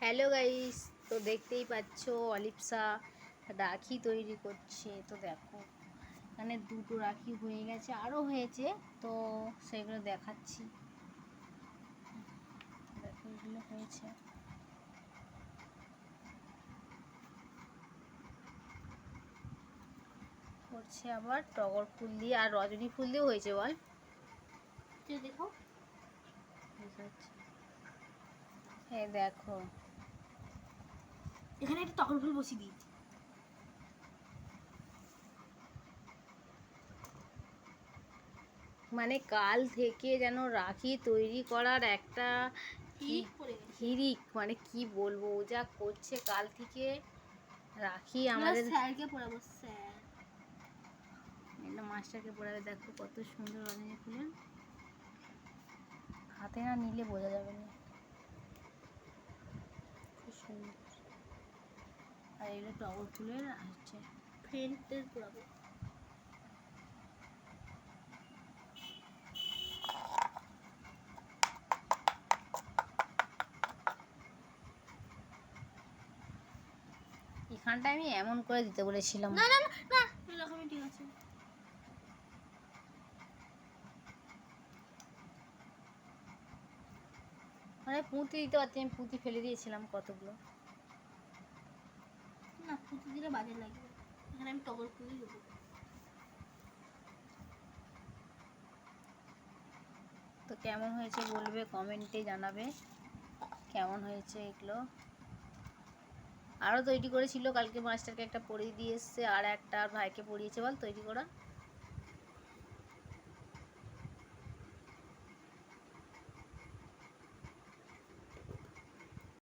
Hello guys তো দেখতেই পাচ্ছ অলিপসা রাখি তৈরি করছে। তো দেখো এখানে দুটো রাখি হয়ে গেছে আরও হয়েছে। তো সেগুলো দেখাচ্ছি। দেখো এগুলো হয়েছে। করছে আবার টগর ফুল দিয়ে আর রজনী ফুল দিয়েও হয়েছে বল। দেখো। এই দেখো। এখানে একটা টগর ফুল বসিয়ে দিয়েছি মানে কাল থেকে যেন রাখি তৈরি করার একটা হিরিক মানে কি বলব ও যা করছে কাল থেকে রাখি আমাদের স্যারকে পড়াবো স্যার। একটা মাস্টারকে পড়াবে দেখো কত সুন্দর রজনী ফুলের। হাতে না নিলে বোঝা যাবে না খুব সুন্দর আর এগুলো টগর ফুলের হচ্ছে ফ্রেন্ডদের এখানটা আমি এমন করে দিতে বলেছিলাম। না না না এরকমই ঠিক আছে। মানে পুঁতি দিতে পারছি আমি পুঁতি ফেলে দিয়েছিলাম কতগুলো। দিলে বাজে লাগবে এখানে আমি টগর ফুলই দেবো। তো কেমন হয়েছে বলবে কমেন্টে জানাবে। কেমন হয়েছে এগুলো? আরও তৈরি করেছিল, কালকে মাস্টারকে একটা পরিয়ে দিয়ে এসছে, আর একটা ভাইকে পড়িয়েছে বল, তৈরি করা।